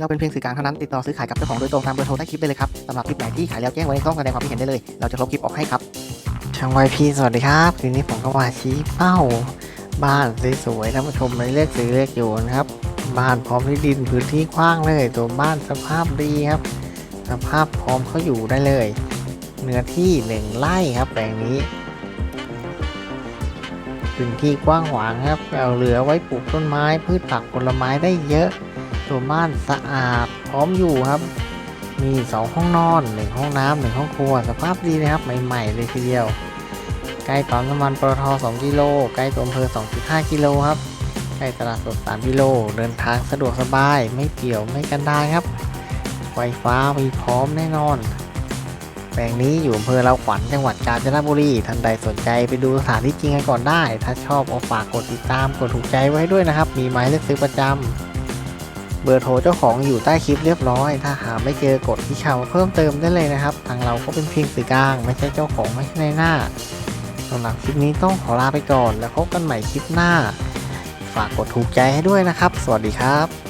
เราเป็นเพียงสื่อกลางเท่านั้นติดต่อซื้อขายกับเจ้าของโดยตรงตามเบอร์โทรใต้คลิปได้เลยครับสำหรับคลิปไหนที่ขายแล้วแจ้งไว้ในช่องแสดงความคิดเห็นได้เลย เราจะลบคลิปออกให้ครับช่างไวพีสวัสดีครับทีนี้ผมก็มาชี้เป้า บ้านสวยๆท่านผู้ชมเลยเลือกซื้อเลือกอยู่นะครับ บ้านพร้อมที่ดินพื้นที่กว้างเลย ตัวบ้านสภาพดีครับ สภาพพร้อมเขาอยู่ได้เลย เนื้อที่หนึ่งไร่ครับแปลงนี้พื้นที่กว้างขวางครับ เอาเหลือไว้ปลูกต้นไม้พืชผักผลไม้ได้เยอะ ตัวบ้านสะอาดพร้อมอยู่ครับ มีสองห้องนอนหนึ่งห้องน้ำหนึ่งห้องครัว สภาพดีนะครับ ใหม่ๆเลยทีเดียว ใกล้ปั๊มน้ำมันปตท2กิโลใกล้ตัวอำเภอ 2.5 กิโลครับ ใกล้ตลาดสด 3 กิโล เดินทางสะดวกสบาย ไม่เปี่ยวไม่กันดารครับ ไฟฟ้ามีพร้อมแน่นอนแปลงนี้อยู่อำเภอเราขวัญจังหวัดกาญจนบุรี ท่านใดสนใจไปดูสถานที่จริงกันก่อนได้ ถ้าชอบเอาฝากกดติดตามกดถูกใจไว้ด้วยนะครับ มีหมายเลขซื้อประจำ เบอร์โทรเจ้าของอยู่ใต้คลิปเรียบร้อย ถ้าหาไม่เจอกดที่ข่าวเพิ่มเติมได้เลยนะครับ ทางเราก็เป็นเพียงสื่อกลาง ไม่ใช่เจ้าของไม่ใช่ในหน้าสำหรับคลิปนี้ต้องขอลาไปก่อน แล้วพบกันใหม่คลิปหน้า ฝากกดถูกใจให้ด้วยนะครับ สวัสดีครับ